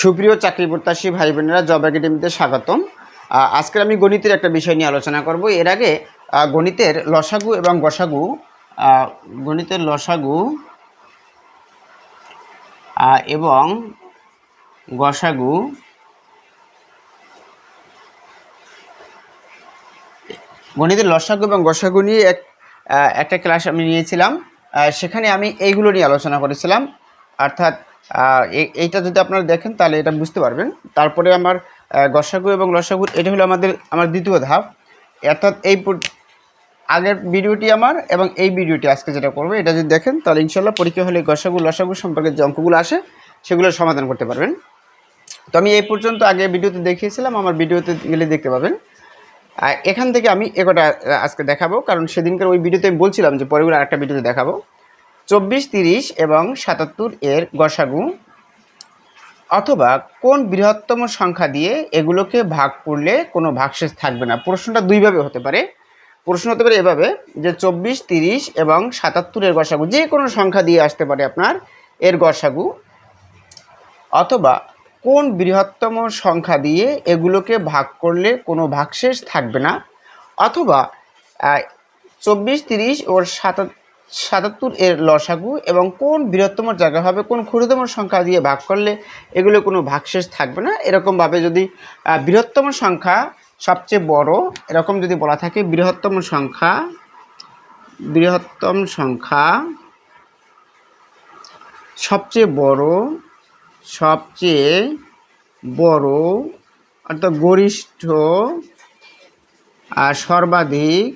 সুপ্রিয় চাকরি প্রত্যাশী ভাই বোনেরা জব একাডেমিতে স্বাগতম। আজকের আমি গণিতের একটা বিষয় নিয়ে আলোচনা করব। এর আগে গণিতের লসাগু এবং গসাগু গণিতের লসাগু এবং গসাগু, গণিতের লসাগু এবং গসাগু নিয়ে এক একটা ক্লাস আমি নিয়েছিলাম। সেখানে আমি এইগুলো নিয়ে আলোচনা করেছিলাম। অর্থাৎ এইটা যদি আপনারা দেখেন, তাহলে এটা বুঝতে পারবেন। তারপরে আমার গসাগু এবং লসাগু এটা হলো আমাদের, আমার দ্বিতীয় ধাপ। অর্থাৎ এই আগের ভিডিওটি আমার এবং এই ভিডিওটি আজকে যেটা করব, এটা যদি দেখেন, তাহলে ইনশাল্লাহ পরীক্ষা হলে গসাগু, লসাগু সম্পর্কে যে অঙ্কগুলো আসে সেগুলোর সমাধান করতে পারবেন। তো আমি এই পর্যন্ত আগে ভিডিওতে দেখিয়েছিলাম, আমার ভিডিওতে গেলে দেখতে পাবেন। এখান থেকে আমি এগোটা আজকে দেখাবো, কারণ সেদিনকার ওই ভিডিওতে আমি বলছিলাম যে পরেগুলো আরেকটা ভিডিওতে দেখাবো। চব্বিশ, তিরিশ এবং সাতাত্তর এর গসাগু। অথবা কোন বৃহত্তম সংখ্যা দিয়ে এগুলোকে ভাগ করলে কোনো ভাগশেষ থাকবে না? প্রশ্নটা দুইভাবে হতে পারে। প্রশ্ন হতে পারে এভাবে যে চব্বিশ, তিরিশ এবং সাতাত্তরের গসাগু, যে কোনো সংখ্যা দিয়ে আসতে পারে আপনার এর গসাগু। অথবা কোন বৃহত্তম সংখ্যা দিয়ে এগুলোকে ভাগ করলে কোনো ভাগশেষ থাকবে না? অথবা চব্বিশ, তিরিশ ও সাতাত সাতাত্তর এর লসাগু এবং কোন বৃহত্তম জায়গা হবে, কোন ক্ষুদ্রতম সংখ্যা দিয়ে ভাগ করলে এগুলো কোনো ভাগশেষ থাকবে না। এরকমভাবে যদি বৃহত্তম সংখ্যা সবচেয়ে বড়, এরকম যদি বলা থাকে, বৃহত্তম সংখ্যা বৃহত্তম সংখ্যা সবচেয়ে বড় সবচেয়ে বড়, অর্থাৎ গরিষ্ঠ আর সর্বাধিক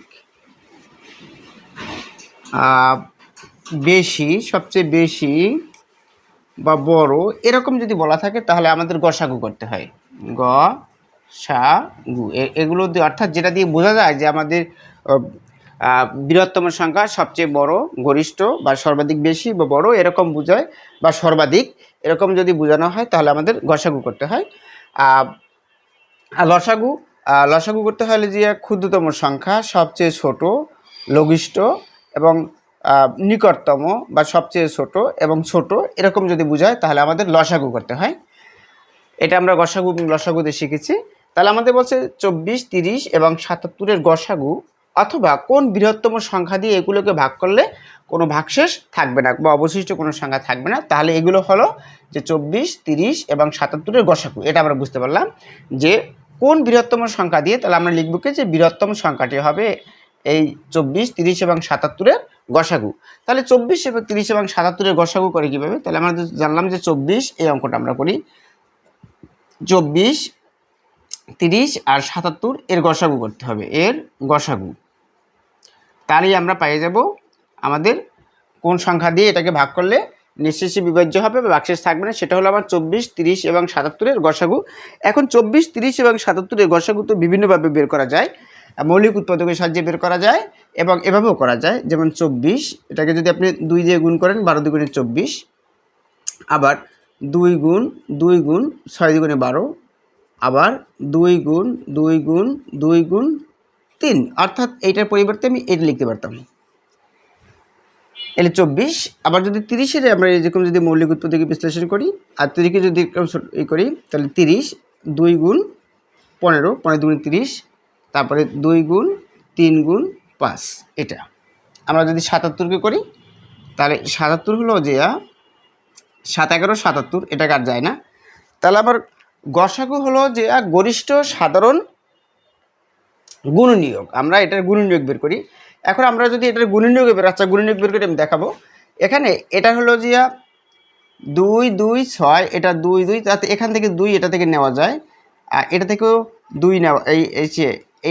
বেশি, সবচেয়ে বেশি বা বড়, এরকম যদি বলা থাকে, তাহলে আমাদের গসাগু করতে হয়। গ সা গু এগুলো অর্থাৎ যেটা দিয়ে বোঝা যায় যে আমাদের বৃহত্তম সংখ্যা সবচেয়ে বড়, গরিষ্ঠ বা সর্বাধিক বেশি বা বড়, এরকম বোঝায় বা সর্বাধিক, এরকম যদি বোঝানো হয়, তাহলে আমাদের গসাগু করতে হয়। লসাগু লসাগু করতে হলে যে ক্ষুদ্রতম সংখ্যা সবচেয়ে ছোট, লঘিষ্ঠ এবং নিকটতম বা সবচেয়ে ছোট এবং ছোট এরকম যদি বোঝায়, তাহলে আমাদের লসাগু করতে হয়। এটা আমরা গসাগু, লসাগুতে শিখেছি। তাহলে আমাদের বলছে চব্বিশ, তিরিশ এবং সাতাত্তরের গসাগু অথবা কোন বৃহত্তম সংখ্যা দিয়ে এগুলোকে ভাগ করলে কোনো ভাগশেষ থাকবে না বা অবশিষ্ট কোনো সংখ্যা থাকবে না, তাহলে এগুলো হলো যে চব্বিশ, তিরিশ এবং সাতাত্তরের গসাগু। এটা আমরা বুঝতে পারলাম। যে কোন বৃহত্তম সংখ্যা দিয়ে, তাহলে আমরা লিখব কি যে বৃহত্তম সংখ্যাটি হবে এই চব্বিশ, তিরিশ এবং সাতাত্তরের গসাগু। তাহলে চব্বিশ এবং তিরিশ এবং সাতাত্তরের গসাগু করে কীভাবে? তাহলে আমরা জানলাম যে চব্বিশ, এই অঙ্কটা আমরা করি। চব্বিশ, তিরিশ আর সাতাত্তর, এর গসাগু করতে হবে। এর গসাগু। তাহলেই আমরা পেয়ে যাব আমাদের কোন সংখ্যা দিয়ে এটাকে ভাগ করলে নিঃশেষে বিভাজ্য হবে বা বাক্সেস থাকবে না সেটা হলো আমার চব্বিশ, তিরিশ এবং সাতাত্তরের গসাগু। এখন চব্বিশ, তিরিশ এবং সাতাত্তরের গসাগু তো বিভিন্নভাবে বের করা যায়। মৌলিক উৎপাদকের সাহায্যে বের করা যায় এবং এভাবেও করা যায়, যেমন চব্বিশ, এটাকে যদি আপনি দুই দিয়ে গুণ করেন, বারো দুগুণে চব্বিশ, আবার দুই গুণ দুই গুণ, ছয় দুগুণে বারো, আবার দুই গুণ দুই গুণ দুই গুণ, তিন। অর্থাৎ এইটার পরিবর্তে আমি এটা লিখতে পারতাম। এলে চব্বিশ, আবার যদি তিরিশের আমরা এরকম যদি মৌলিক উৎপত্তিকে বিশ্লেষণ করি, আর তিরিশকে যদি এরকম করি, তাহলে তিরিশ, দুই গুণ পনেরো পনেরো দুগুণ তিরিশ তারপরে দুই গুণ, তিন গুণ, পাঁচ, এটা। আমরা যদি সাতাত্তরকে করি, তাহলে সাতাত্তর হলো যে সাত এগারো, সাতাত্তর, এটা কার যায় না? তাহলে আবার গসাগু হলো যে গরিষ্ঠ, সাধারণ গুণনীয়ক। আমরা এটার গুণনীয়ক বের করি। এখন আমরা যদি এটার গুণনীয়ক বের আচ্ছা গুণনীয়ক বের করে আমি দেখাবো। এখানে এটা হলো যে দুই দুই, ছয়, এটা দুই দুই, তাতে এখান থেকে দুই, এটা থেকে নেওয়া যায়। আর এটা থেকেও দুই নেওয়া, এই এই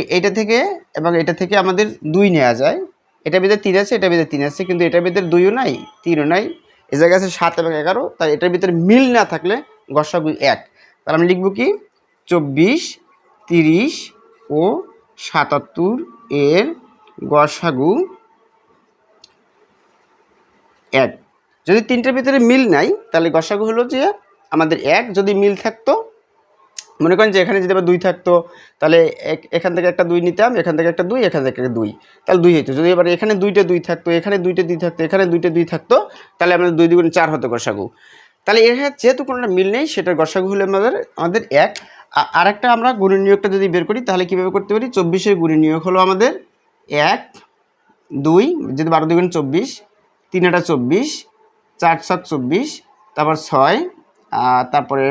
এই- থেকে এবং এটা থেকে আমাদের দুই নেওয়া যায়। এটা ভিতরে তিন আছে, এটা ভিতরে তিন আছে, কিন্তু এটার ভিতরে দুইও নাই, তিনও নাই। এ জায়গায় আছে সাত এবং এগারো, তাই এটার ভিতরে মিল না থাকলে গসাগু এক। তাহলে আমি লিখব কি? চব্বিশ, তিরিশ ও সাতাত্তর এর গসাগু এক। যদি তিনটার ভিতরে মিল নাই, তাহলে গসাগু হলো যে আমাদের এক, যদি মিল থাকতো মনে করেন যে এখানে যদি আবার দুই থাকতো, তাহলে এখান থেকে একটা দুই নিতাম, এখান থেকে একটা দুই, এখান থেকে দুই। তাহলে দুই হতো যদি এবার এখানে দুইটা দুই থাকতো, এখানে দুইটা দুই থাকতো, এখানে দুইটা দুই থাকতো, তাহলে আমাদের দুই দুগুণ চার হতো গসাগু। তাহলে সাথে যেহেতু কোনোটা মিল নেই, সেটার গসাগু হলে আমাদের আমাদের এক। আর একটা আমরা গুণের নিয়োগটা যদি বের করি, তাহলে কীভাবে করতে পারি? চব্বিশের গুণের নিয়োগ হলো আমাদের এক, দুই যদি বারো দুগুণ চব্বিশ, তিন আটা চব্বিশ, চার সাত চব্বিশ, তারপর ছয় তারপরে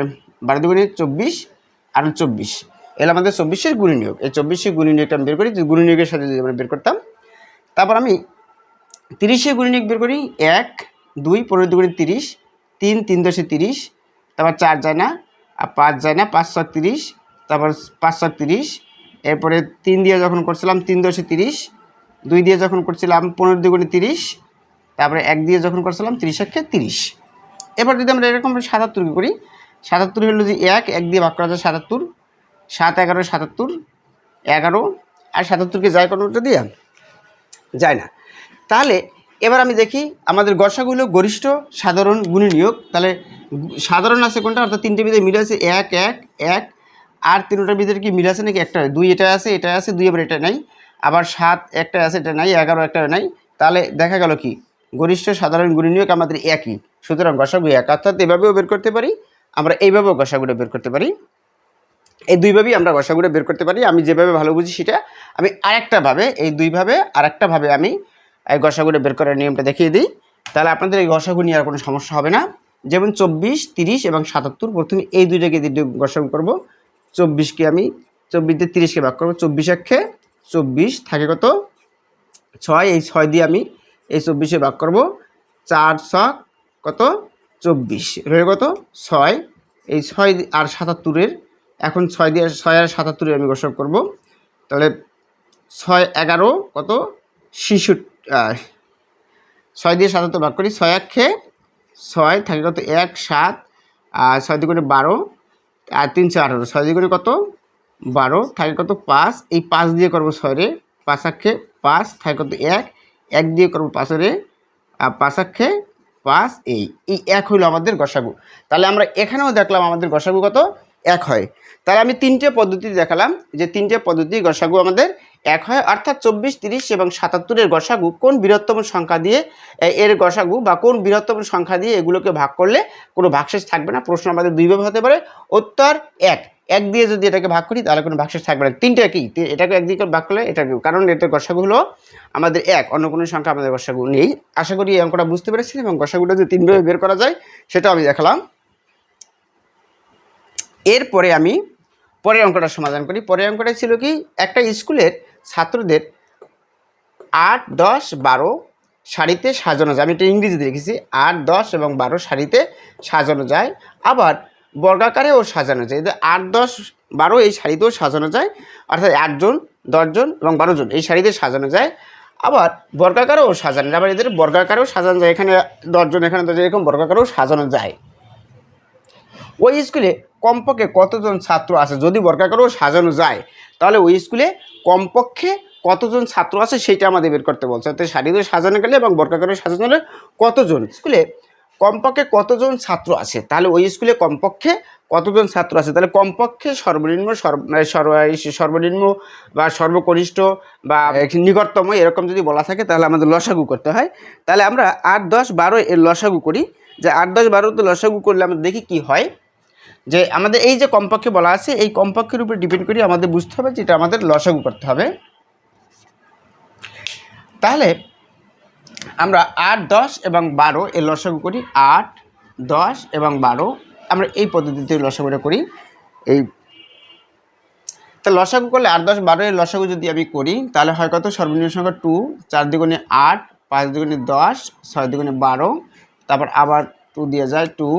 বারো দুগুণে চব্বিশ আর চব্বিশ। এগুলো আমাদের চব্বিশের গুণী নিয়োগ। এই চব্বিশের গুণী নিয়োগটা আমি বের করি গুণী নিয়োগের সাথে যদি আমরা বের করতাম, তারপর আমি তিরিশে গুণী নিয়োগ বের করি, এক, দুই, পনেরো দুগুণে তিরিশ, তিন তিন দশে তিরিশ, তারপর চার যায় না, আর পাঁচ যায় না, পাঁচ ছয় তিরিশ, তারপর পাঁচ ছয় তিরিশ, এরপরে তিন দিয়ে যখন করছিলাম তিন দশে তিরিশ, দুই দিয়ে যখন করছিলাম পনেরো দুগুণে তিরিশ, তারপরে এক দিয়ে যখন করছিলাম তিরিশ একে তিরিশ। এবার যদি আমরা এরকম সাতাত্তর করি সাতাত্তর হলো যে এক এক দিয়ে ভাগ করা যায় সাতাত্তর। সাত, এগারো, সাতাত্তর, এগারো। আর সাতাত্তরকে যায় কোনোটা দিয়ে যায় না। তাহলে এবার আমি দেখি আমাদের গসাগুলো গরিষ্ঠ, সাধারণ, গুণী নিয়োগ। তাহলে সাধারণ আছে কোনটা? অর্থাৎ তিনটে বিধে মিল আছে এক এক এক। আর তিনটা বিধের কি মিল আছে নাকি? একটা দুই এটা আছে এটা আছে, দুই আবার এটা নাই। আবার সাত একটা আছে এটা নাই, এগারো একটা নাই। তাহলে দেখা গেল কি? গরিষ্ঠ, সাধারণ, গুণী নিয়োগ আমাদের একই। সুতরাং গসাগু এক। অর্থাৎ এভাবেও বের করতে পারি। আমরা এইভাবেও গসাগুলো বের করতে পারি। এই দুইভাবেই আমরা গসাগুলো বের করতে পারি। আমি যেভাবে ভালো বুঝি সেটা আমি আরেকটাভাবে এই দুইভাবে আরেকটাভাবে আমি এই গসাগুলো বের করার নিয়মটা দেখিয়ে দিই। তাহলে আপনাদের এই গসাগু নিয়ে আর কোনো সমস্যা হবে না। যেমন চব্বিশ, তিরিশ এবং সাতাত্তর, প্রথমে এই দুইটাকে দিয়ে গসাগু করব। চব্বিশকে আমি, চব্বিশ দিয়ে তিরিশকে ভাগ করব। চব্বিশ একে চব্বিশ থাকে কত? ছয়। এই ছয় দিয়ে আমি এই চব্বিশে ভাগ করব। চার ছক কত? চব্বিশ। রয়ে কত? ছয়। এই ছয় আর সাতাত্তরের, এখন ছয় দিয়ে ছয় আর সাতাত্তরের আমি গসব করব। তাহলে ছয় এগারো কত? শিশু ছয় দিয়ে সাতাত্তর ভাগ করি, ছয় এক খেয়ে ছয় থাকে কত? এক, সাত, আর ছয় দুগুণে বারো, আর তিন, চার আঠারো। ছয় দুগুণে কত? বারো থাকে কত? পাঁচ। এই পাঁচ দিয়ে করব ছয় রে পাঁচ আক্ষে পাঁচ থাকে কত? এক। এক দিয়ে করব পাঁচ রে আর পাঁচ আক্ষে পাঁচ এই এই এক হইল আমাদের গসাগু। তাহলে আমরা এখানেও দেখলাম আমাদের গসাগু কত? এক হয়। তাহলে আমি তিনটে পদ্ধতি দেখালাম যে তিনটে পদ্ধতি গসাগু আমাদের এক হয়। অর্থাৎ চব্বিশ, তিরিশ এবং সাতাত্তরের গসাগু কোন বৃহত্তম সংখ্যা দিয়ে এর গসাগু বা কোন বৃহত্তম সংখ্যা দিয়ে এগুলোকে ভাগ করলে কোনো ভাগশেষ থাকবে না? প্রশ্ন আমাদের দুইভাবে হতে পারে। উত্তর এক। এক দিয়ে যদি এটাকে ভাগ করি, তাহলে কোনো ভাগশেষ থাকবে না। তিনটে কি? এটাকে একদিকে ভাগ করলে এটাকে কারণ এটার গসাগু হলো আমাদের এক, অন্য কোনো সংখ্যা আমাদের গসাগু নেই। আশা করি এই অঙ্কটা বুঝতে পেরেছেন এবং গসাগুটা যে তিনভাবে বের করা যায়, সেটাও আমি দেখালাম। এরপরে আমি পরের অঙ্কটা সমাধান করি। পরের অঙ্কটা ছিল কি? একটা স্কুলের ছাত্রদের আট, দশ, বারো শাড়িতে সাজানো যায়। আমি এটা ইংরেজিতে লিখেছি, আট, দশ এবং বারো শাড়িতে সাজানো যায়। আবার বর্গাকারেও সাজানো যায়। আট, দশ, বারো এই শাড়িতেও সাজানো যায়। অর্থাৎ আটজন দশজন এবং বারোজন এই শাড়িতে সাজানো যায়। আবার বর্গাকারেও সাজানো যায়। আবার এদের বর্গাকারেও সাজানো যায়। এখানে দশজন এখানে দশজন এরকম বর্গাকারেও সাজানো যায়। ওই স্কুলে কমপক্ষে কতজন ছাত্র আছে? যদি বর্গাকারেও সাজানো যায়, তাহলে ওই স্কুলে কমপক্ষে কতজন ছাত্র আছে সেটা আমাদের বের করতে বলছে। অর্থাৎ সারিতে সাজানো গেলে এবং বর্গাকারে সাজানো গেলে কতজন? স্কুলে কমপক্ষে কতজন ছাত্র আছে? তাহলে ওই স্কুলে কমপক্ষে কতজন ছাত্র আছে? তাহলে কমপক্ষে সর্বনিম্ন সর্ব মানে সর্ব- সর্বনিম্ন বা সর্বকনিষ্ঠ বা নিকটতম এরকম যদি বলা থাকে তাহলে আমাদের লসাগু করতে হয়। তাহলে আমরা আট দশ বারো এর লসাগু করি। যে আট দশ বারোতে লসাগু করলে আমরা দেখি কি হয়? যে আমাদের এই যে কমপক্ষে বলা আছে এই কমপক্ষের উপরে ডিপেন্ড করি আমাদের বুঝতে হবে যেটা আমাদের লসাগু করতে হবে। তাহলে আমরা আট, দশ এবং বারো এর লসাগু করি আট, দশ এবং বারো। আমরা এই পদ্ধতিতে লসাগুটা করি। এই তা লসাগু করলে আট, দশ, বারো এর লসাগু যদি আমি করি, তাহলে হয় কত? সর্বনিম্ন সংখ্যা টু, চার দ্বিগুণে আট, পাঁচ দ্বিগুণে দশ, ছয় দ্বিগুণে বারো। তারপর আবার টু দিয়ে যায় টু,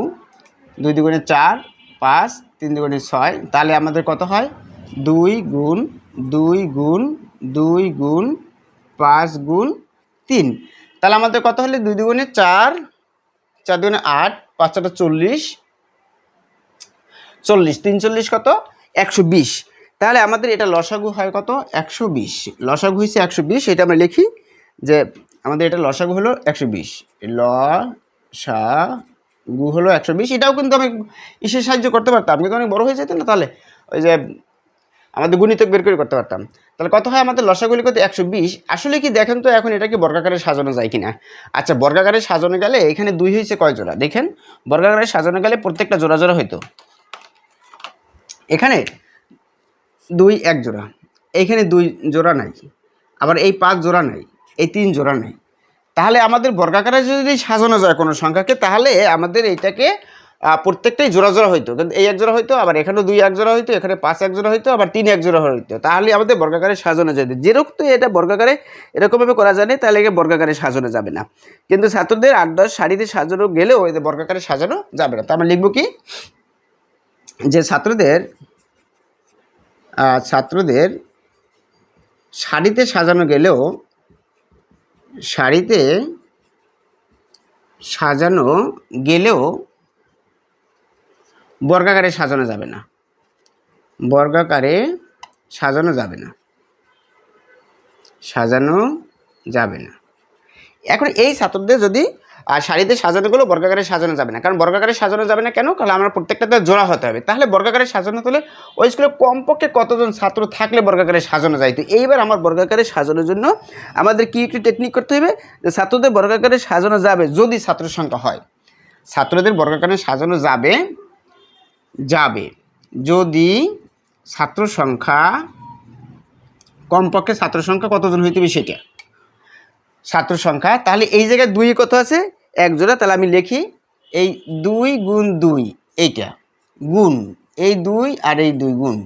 দুই দুগুণে চার, পাঁচ, তিন দুগুণে ছয়। তাহলে আমাদের কত হয়? দুই গুণ দুই গুণ দুই গুণ, পাঁচ গুণ, তিন। তাহলে আমাদের কত হলে? দুই দুগুণে চার চার দুগুণে আট, পাঁচ চারটা চল্লিশ। চল্লিশ, তিন চল্লিশ কত? একশো বিশ। তাহলে আমাদের এটা লসাগু হয় কত? একশো বিশ। লসাগু হয়েছে একশো বিশ, এটা আমরা লিখি যে আমাদের এটা লসাগু হলো একশো বিশ। ল, সা, গু হলো একশো বিশ। এটাও কিন্তু আমি ইসের সাহায্য করতে পারতাম, কিন্তু অনেক বড় হয়ে যেত না তাহলে? ওই যে আমাদের গুণিতক বের করে করতে পারতাম। তাহলে কত হয় আমাদের লসাগুলি কত? একশো বিশ। আসলে কি দেখেন তো এখন এটাকে বর্গাকারে সাজানো যায় কিনা? আচ্ছা বর্গাকারে সাজানো গেলে এখানে দুই হয়েছে কয় জোড়া? দেখেন, বর্গাকারে সাজানো গেলে প্রত্যেকটা জোড়া জোড়া হইতো। এখানে দুই এক জোড়া। এইখানে দুই জোড়া নাই। আবার এই পাঁচ জোড়া নাই, এই তিন জোড়া নাই। তাহলে আমাদের বর্গাকারে যদি সাজানো যায় কোনো সংখ্যাকে, তাহলে আমাদের এইটাকে প্রত্যেকটাই জোড়া জোড়া হইতো। কিন্তু এই এক জোড়া হইতো, আবার এখানে দুই এক জোড়া হইতো, এখানে পাঁচ এক জোড়া হইতো, আবার তিন এক জোড়া হইতো। তাহলে আমাদের বর্গাকারে সাজানো যায় যেরকম তো এটা বর্গাকারে এরকমভাবে করা যায় না, তাহলে বর্গাকারে সাজানো যাবে না। কিন্তু ছাত্রদের আট দশ শাড়িতে সাজানো গেলেও এদের বর্গাকারে সাজানো যাবে না। তো আমরা লিখব কি? যে ছাত্রদের ছাত্রদের শাড়িতে সাজানো গেলেও শাড়িতে সাজানো গেলেও বর্গাকারে সাজানো যাবে না। বর্গাকারে সাজানো যাবে না। সাজানো যাবে না। এখন এই ছাত্রদের যদি আর শাড়িতে সাজানো গেলেও বর্গাকারে সাজানো যাবে না। কারণ বর্গাকারে সাজানো যাবে না কেন? কারণ আমরা প্রত্যেকটাতে জোড়া হতে হবে। তাহলে বর্গাকারে সাজানো হলে ওই স্কুলে কমপক্ষে কতজন ছাত্র থাকলে বর্গাকারে সাজানো যায়? তো এইবার আমার বর্গাকারে সাজানোর জন্য আমাদের কী একটু টেকনিক করতে হবে যে ছাত্রদের বর্গাকারে সাজানো যাবে যদি ছাত্র সংখ্যা হয়। ছাত্রদের বর্গাকারে সাজানো যাবে যাবে। যদি ছাত্র সংখ্যা কমপক্ষে ছাত্র সংখ্যা কতজন হইতে হবে সেটা? ছাত্র সংখ্যা, তাহলে এই জায়গায় দুই কত আছে? এক জোড়া, তাহলে আমি লিখি এই দুই গুণ দুই, এইটা। গুণ, এই দুই আর এই দুই গুণ,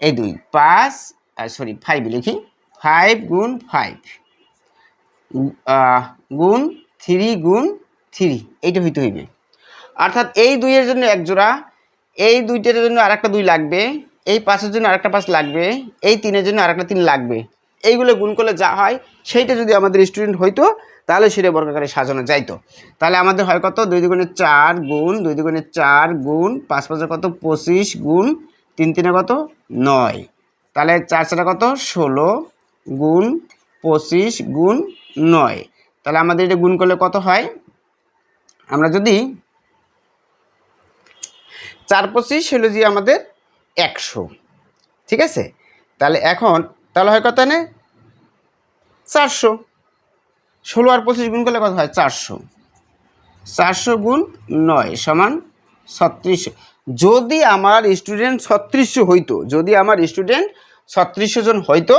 এই দুই। পাঁচ আর সরি ফাইভ লিখি। ফাইভ গুণ ফাইভ গুণ থ্রি গুণ থ্রি এইটা হইতে হইবে। অর্থাৎ এই দুইয়ের জন্য এক জোড়া এই দুইটার জন্য আরেকটা দুই লাগবে, এই পাঁচের জন্য আরেকটা পাঁচ লাগবে, এই তিনের জন্য আরেকটা তিন লাগবে। এইগুলো গুণ করলে যা হয়, সেইটা যদি আমাদের স্টুডেন্ট হইতো, তাহলে সেটা বর্গাকারে সাজানো যাইতো। তাহলে আমাদের হয় কত? দুই দুগুণে চার গুণ, দুই দুগুণে চার গুণ, পাঁচ পাঁচে কত? পঁচিশ গুণ, তিন তিনে কত? নয়। তাহলে চার চারে কত? ষোলো গুণ, পঁচিশ গুণ, নয়। তাহলে আমাদের এটা গুণ করলে কত হয়? আমরা যদি চার পঁচিশ হলো যে আমাদের একশো। ঠিক আছে? তাহলে এখন, তাহলে হয় কত নে চারশো। ষোলো আর পঁচিশ গুণ করলে কত হয়? চারশো। চারশো গুণ নয় সমান ছত্রিশশো। যদি আমার স্টুডেন্ট ছত্রিশশো হইতো, যদি আমার স্টুডেন্ট ছত্রিশশো জন হইতো,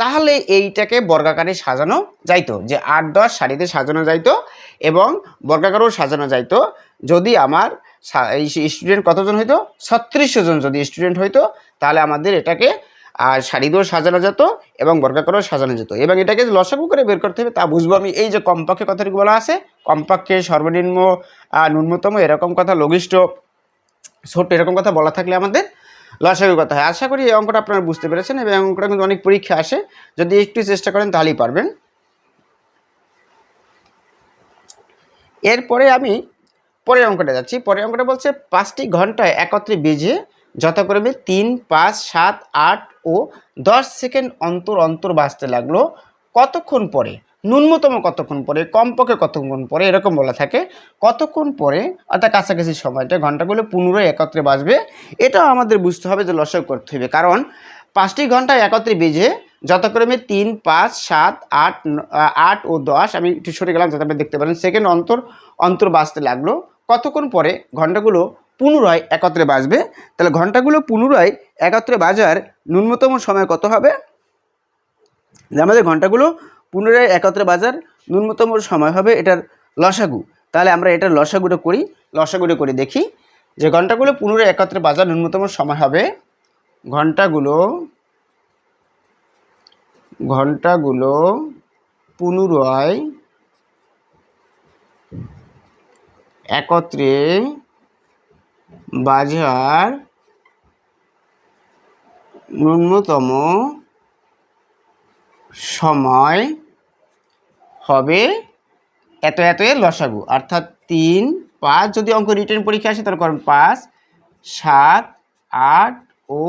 তাহলে এইটাকে বর্গাকারে সাজানো যাইতো। যে আট, দশ, সারিতে সাজানো যাইতো এবং বর্গাকারেও সাজানো যাইতো। যদি আমার এই স্টুডেন্ট কতজন হইতো? ছত্রিশশো জন যদি স্টুডেন্ট হইতো, তাহলে আমাদের এটাকে আর সারি দিয়েও সাজানো যেত এবং বর্গাকারেও সাজানো যেত। এবং এটাকে লসাগু করে বের করতে হবে, তা বুঝব আমি। এই যে কমপক্ষে কথাটুকু বলা আছে, কমপক্ষে সর্বনিম্ন ন্যূনতম এরকম কথা, লঘিষ্ঠ ছোট্ট এরকম কথা বলা থাকলে আমাদের লসাগু কথা হয়। আশা করি এই অঙ্কটা আপনারা বুঝতে পেরেছেন এবং অঙ্কটা কিন্তু অনেক পরীক্ষা আসে। যদি একটু চেষ্টা করেন, তাহলেই পারবেন। এরপরে আমি পরের অঙ্কটা যাচ্ছি। পরের অঙ্কটা বলছে পাঁচটি ঘন্টায় একত্রে বেজে যথাক্রমে তিন, পাঁচ, সাত, আট ও দশ সেকেন্ড অন্তর অন্তর বাঁচতে লাগল। কতক্ষণ পরে? ন্যূনতম কতক্ষণ পরে? কমপক্ষে কতক্ষণ পরে? এরকম বলা থাকে। কতক্ষণ পরে? অর্থাৎ কাছাকাছি সময়টা, ঘন্টাগুলো পুনরায় একত্রে বাজবে এটাও আমাদের বুঝতে হবে যে লসক করতে হবে। কারণ পাঁচটি ঘণ্টা একত্রে বেজে যথাক্রমে তিন, পাঁচ, সাত, আট আট ও দশ, আমি একটু সরে গেলাম যাতে আপনি দেখতে পারেন। সেকেন্ড অন্তর অন্তর বাজতে লাগল। কতক্ষণ পরে ঘন্টাগুলো পুনরায় একত্রে বাজবে? তাহলে ঘন্টাগুলো পুনরায় একত্রে বাজার ন্যূনতম সময় কত হবে? আমাদের ঘন্টাগুলো পুনরায় একত্রে বাজার ন্যূনতম সময় হবে এটার লসাগু। তাহলে আমরা এটার লসাগুটা করি, লসাগুটা করে দেখি যে ঘন্টাগুলো পুনরায় একত্রে বাজার ন্যূনতম সময় হবে। ঘন্টাগুলো ঘন্টাগুলো পুনরায় একত্রে বাজার ন্যূনতম সময় হবে এত এত লসাগু। অর্থাৎ তিন, পাঁচ যদি অঙ্ক রিটার্ন পরীক্ষা আসে, তাহলে করেন পাঁচ, সাত, আট ও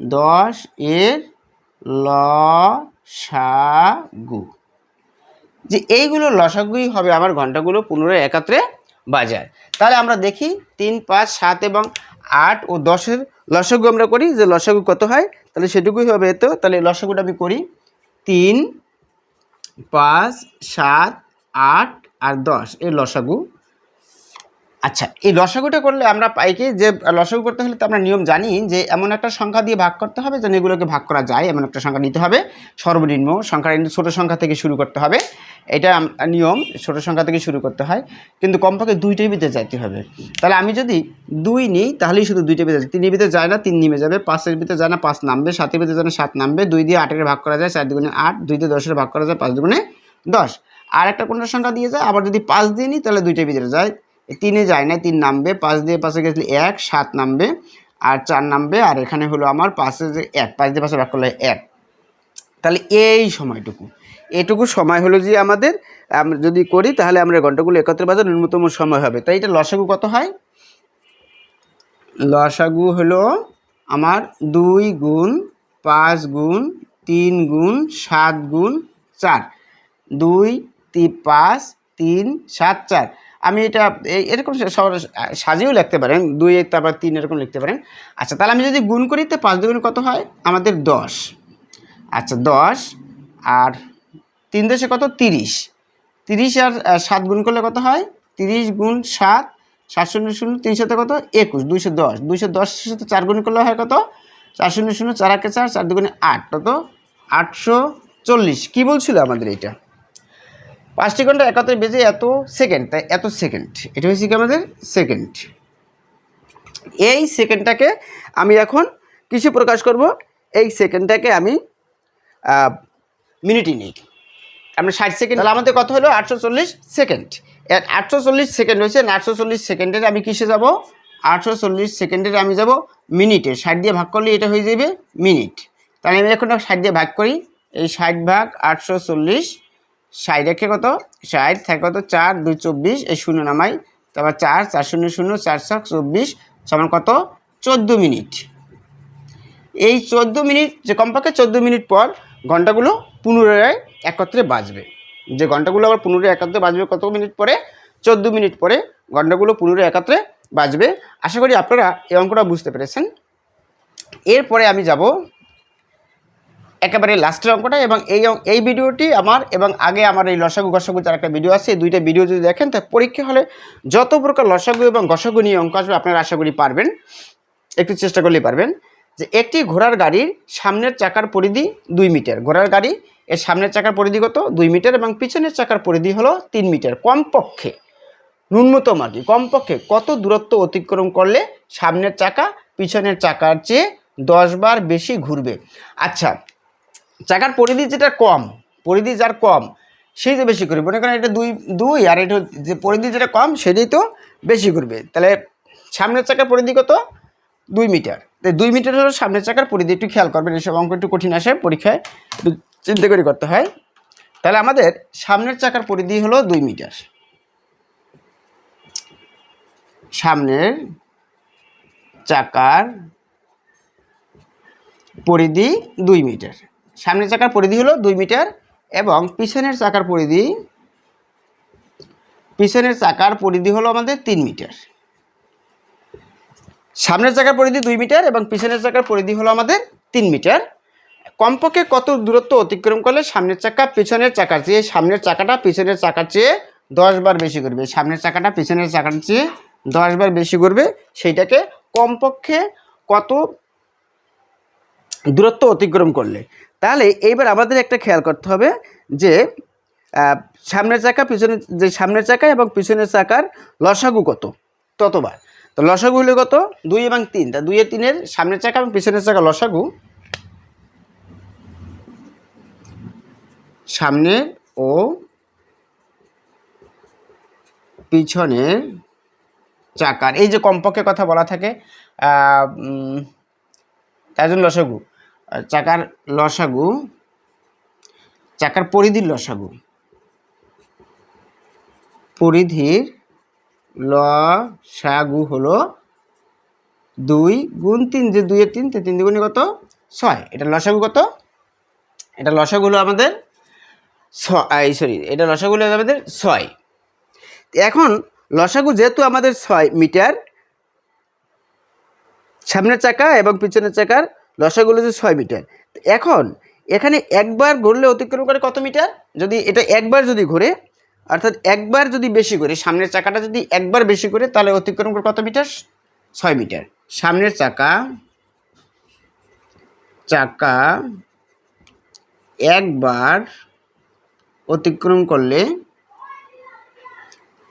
দশ এর লসাগু যে এইগুলো লসাগুই হবে আমার ঘন্টাগুলো পুনরায় একাত্রে বাজায়। তাহলে আমরা দেখি তিন, পাঁচ, সাত এবং আট ও দশের লসাগু আমরা করি। যে লসাগু কত হয়? তাহলে সেটুকুই হবে এত। তাহলে লসাগুটা আমি করি তিন, পাঁচ, সাত, আট আর দশ। এই লসাগু আচ্ছা এই লসাগুটা করলে আমরা পাই কি যে, লসাগু করতে হলে তো আমরা নিয়ম জানি যে, এমন একটা সংখ্যা দিয়ে ভাগ করতে হবে যেন এগুলোকে ভাগ করা যায়, এমন একটা সংখ্যা নিতে হবে। সর্বনিম্ন সংখ্যা ছোটো সংখ্যা থেকে শুরু করতে হবে। এটা নিয়ম, ছোটো সংখ্যা থেকে শুরু করতে হয়। কিন্তু কমপক্ষে দুইটাই ভিতরে যাইতে হবে। তাহলে আমি যদি দুই নিই, তাহলেই শুধু দুইটা ভিতরে তিনের ভিতরে যায় না, তিন নেমে যাবে। পাঁচের ভিতরে যায় না, পাঁচ নামবে। সাতের ভিতরে যায় না সাত নামবে। দুই দিয়ে আটের ভাগ করা যায়, চার দুগুণে আট। দুই দিয়ে দশের ভাগ করা যায়, পাঁচ দুগুণে দশ। আর একটা কোনটা সংখ্যা দিয়ে যায়? আবার যদি পাঁচ দিয়ে নিই, তাহলে দুইটার ভিতরে যায়। তিনে যায় না, তিন নামবে, পাঁচ দিয়ে পাশে গেলে এক, সাত নামবে, আর চার নামবে, আর এখানে হলো আমার পাশে যে এক, পাঁচ দিয়ে পাশে ভাগ করলে এক। তাহলে এই সময়টুকু। এটুকু সময় হলো যে আমাদের যদি করি তাহলে আমরা ঘন্টাগুলো একত্রে বাজার ন্যূনতম সময় হবে। তাই এটা লসাগু কত হয়? লসাগু হলো আমার দুই গুণ পাঁচ গুণ তিন গুণ সাত গুণ চার। দুই, তি, পাঁচ, তিন, সাত, চার। আমি এটা এই- এরকম সাজিয়েও লিখতে পারেন, দুই তারপর তিন এরকম লিখতে পারেন। আচ্ছা তাহলে আমি যদি গুণ করি, তো পাঁচ দুগুণ কত হয়? আমাদের দশ। আচ্ছা দশ আর তিন দশে কত? তিরিশ। তিরিশ আর সাত গুণ করলে কত হয়? তিরিশ গুণ সাত সাত শূন্য শূন্য, তিন সাথে কত? একুশ, দুইশো দশ। দুইশো দশের সাথে চার গুণ করলে হয় কত? চার শূন্য শূন্য, চার একে চার চার দুগুণে আট। কত? আটশো চল্লিশ। কী বলছিল আমাদের এটা? পাঁচটি ঘণ্টা একাত্তর বেজে এত সেকেন্ড তাই এত সেকেন্ড এটা হয়েছে কি আমাদের? সেকেন্ড এই সেকেন্ডটাকে আমি এখন কিসে প্রকাশ করব? এই সেকেন্ডটাকে আমি মিনিটই নিই। আমরা ষাট সেকেন্ড তাহলে আমাদের কত হলো? আটশো চল্লিশ সেকেন্ড আটশো চল্লিশ সেকেন্ড হয়েছে আটশো চল্লিশ সেকেন্ডের আমি কিসে যাব? আটশো চল্লিশ সেকেন্ডের আমি যাব মিনিটে ষাট দিয়ে ভাগ করলে এটা হয়ে যাবে মিনিট তাহলে আমি এখন ষাট দিয়ে ভাগ করি। এই ষাট ভাগ আটশো চল্লিশ ষাট রেখে কত? ষাট থাকে কত? চার, দুই, চব্বিশ, এই শূন্য নামাই। তারপর চার চার শূন্য শূন্য, চার ছক চব্বিশ, সমান কত? চোদ্দ মিনিট। এই চোদ্দ মিনিট, যে কমপক্ষে চোদ্দ মিনিট পর ঘন্টাগুলো পুনরায় একত্রে বাজবে। যে ঘন্টাগুলো আবার পুনরায় একত্রে বাজবে কত মিনিট পরে? চোদ্দ মিনিট পরে ঘন্টাগুলো পুনরায় একত্রে বাজবে। আশা করি আপনারা এই অঙ্কটা বুঝতে পেরেছেন। এরপরে আমি যাব একেবারে লাস্টের অঙ্কটা এবং এই এই ভিডিওটি আমার এবং আগে আমার এই লসাগু গসাগু যার একটা ভিডিও আছে, এই দুইটা ভিডিও যদি দেখেন তা পরীক্ষা হলে যত প্রকার লসাগু এবং গসাগু নিয়ে অঙ্ক আসবে আপনারা আশা করি পারবেন। একটু চেষ্টা করলেই পারবেন। যে একটি ঘোড়ার গাড়ির সামনের চাকার পরিধি দুই মিটার। ঘোড়ার গাড়ি এর সামনের চাকার পরিধি কত? দুই মিটার এবং পিছনের চাকার পরিধি হলো তিন মিটার। কমপক্ষে, ন্যূনতম আর কি, কমপক্ষে কত দূরত্ব অতিক্রম করলে সামনের চাকা পিছনের চাকার চেয়ে দশ বার বেশি ঘুরবে? আচ্ছা চাকার পরিধি যেটা কম, পরিধি যার কম, সেই তো বেশি করবে। মনে করেন এটা দুই দুই, আর এটা যে পরিধি যেটা কম, সেটাই তো বেশি করবে। তাহলে সামনের চাকার পরিধি কত? দুই মিটার। তো দুই মিটার হলো সামনের চাকার পরিধি। একটু খেয়াল করবেন, এসব অঙ্ক একটু কঠিন আসে, পরীক্ষায় চিন্তা করে করতে হয়। তাহলে আমাদের সামনের চাকার পরিধি হলো দুই মিটার। সামনের চাকার পরিধি দুই মিটার। সামনের চাকার পরিধি হলো দুই মিটার এবং পিছনের চাকার পরিধি, পিছনের চাকার পরিধি হলো আমাদের তিন মিটার। সামনের চাকার পরিধি দুই মিটার এবং পিছনের চাকার পরিধি হলো আমাদের তিন মিটার। কমপক্ষে কত দূরত্ব অতিক্রম করলে সামনের চাকা পিছনের চাকার চেয়ে, সামনের চাকাটা পিছনের চাকার চেয়ে দশ বার বেশি করবে? সামনের চাকাটা পিছনের চাকার চেয়ে দশ বার বেশি করবে? সেইটাকে কমপক্ষে কত দূরত্ব অতিক্রম করলে? তাহলে এইবার আমাদের একটা খেয়াল করতে হবে যে সামনের চাকা পিছনের যে সামনের চাকা এবং পিছনের চাকার লসাগু কত? ততবার। তো লসাগু হলো কত? দুই এবং তিন। তা দুই আর তিনের সামনের চাকা এবং পিছনের চাকা লসাগু সামনের ও পিছনের চাকার। এই যে কমপক্ষে কথা বলা থাকে তার জন্য লসাগু। চাকার লসাগু, চাকার পরিধির লসাগু। পরিধির লসাগু হলো দুই গুণ তিন, যে দুইয়ের তিন তিন দুগুণে কত? ছয়। এটা লসাগু কত? এটা লসাগু হলো আমাদের ছয় সরি এটা লসাগু হলো আমাদের ছয়। এখন লসাগু যেহেতু আমাদের ছয় মিটার, সামনের চাকা এবং পিছনের চাকার লসাগুলো হচ্ছে ছয় মিটার। এখন এখানে একবার ঘুরলে অতিক্রম করে কত মিটার? যদি এটা একবার যদি ঘুরে, অর্থাৎ একবার যদি বেশি করে সামনের চাকাটা যদি একবার বেশি করে তাহলে অতিক্রম করে কত মিটার? ছয় মিটার। সামনের চাকা চাকা একবার অতিক্রম করলে,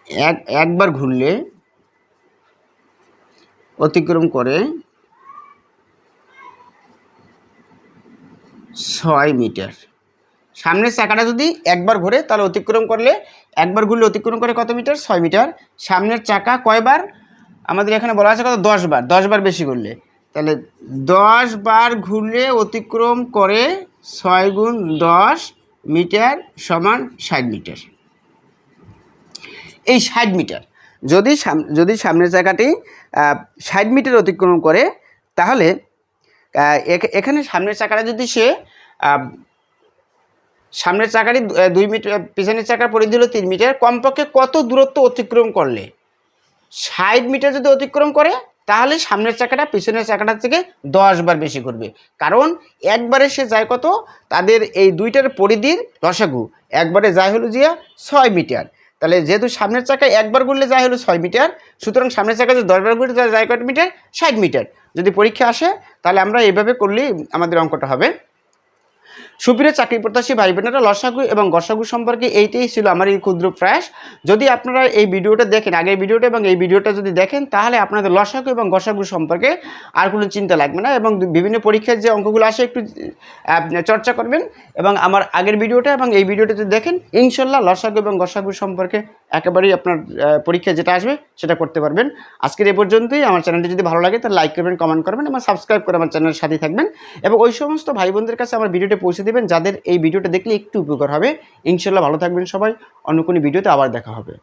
এক, একবার ঘুরলে অতিক্রম করে ছয় মিটার। সামনের চাকাটা যদি একবার ঘুরে, তাহলে অতিক্রম করলে, একবার ঘুরলে অতিক্রম করে কত মিটার? ছয় মিটার। সামনের চাকা কয়বার? আমাদের এখানে বলা আছে কত? দশ বার দশ বার বেশি ঘুরলে। তাহলে দশ বার ঘুরলে অতিক্রম করে ছয় গুণ দশ মিটার সমান ষাট মিটার। এই ষাট মিটার। যদি সাম- যদি সামনের চাকাটি ষাট মিটার অতিক্রম করে, তাহলে এখানে সামনের চাকাটা যদি সে সামনের চাকাটি দুই মিটার, পিছনের চাকার পরিধি হলো তিন মিটার, কমপক্ষে কত দূরত্ব অতিক্রম করলে? ষাট মিটার যদি অতিক্রম করে, তাহলে সামনের চাকাটা পিছনের চাকাটার থেকে দশ বার বেশি করবে কারণ একবারে সে যায় কত? তাদের এই দুইটার পরিধির দশাগু একবারে যায় হলো জিয়া ছয় মিটার। তাহলে যেহেতু সামনের চাকায় একবার ঘুরলে যায় হলো ছয় মিটার, সুতরাং সামনের চাকায় যদি দশবার ঘুরলে যায় কত মিটার? ষাট মিটার। যদি পরীক্ষা আসে, তাহলে আমরা এইভাবে করলেই আমাদের অঙ্কটা হবে। সুপ্রিয় চাকরি প্রত্যাশী ভাই বোনেরা লসাগু এবং গসাগু সম্পর্কে এইটাই ছিল আমার এই ক্ষুদ্র প্রয়াস। যদি আপনারা এই ভিডিওটা দেখেন, আগের ভিডিওটা এবং এই ভিডিওটা যদি দেখেন, তাহলে আপনাদের লসাগু এবং গসাগু সম্পর্কে আর কোনো চিন্তা লাগবে না এবং বিভিন্ন পরীক্ষার যে অঙ্কগুলো আসে একটু চর্চা করবেন এবং আমার আগের ভিডিওটা এবং এই ভিডিওটা যদি দেখেন, ইনশাল্লাহ লসাগু এবং গসাগু সম্পর্কে একেবারেই আপনার পরীক্ষায় পরীক্ষা যেটা আসবে সেটা করতে পারবেন। আজকের এ পর্যন্তই। আমার চ্যানেলটি যদি ভালো লাগে তাহলে লাইক করবেন কমেন্ট করবেন এবং সাবস্ক্রাইব করে আমার চ্যানেলের সাথেই থাকবেন এবং ওই সমস্ত ভাই বোনদের কাছে আমার ভিডিওটি পৌঁছে দেবেন যাদের এই ভিডিওটা দেখলে একটু উপকার হবে। ইনশাল্লাহ ভালো থাকবেন সবাই। অন্য কোনো ভিডিওতে আবার দেখা হবে।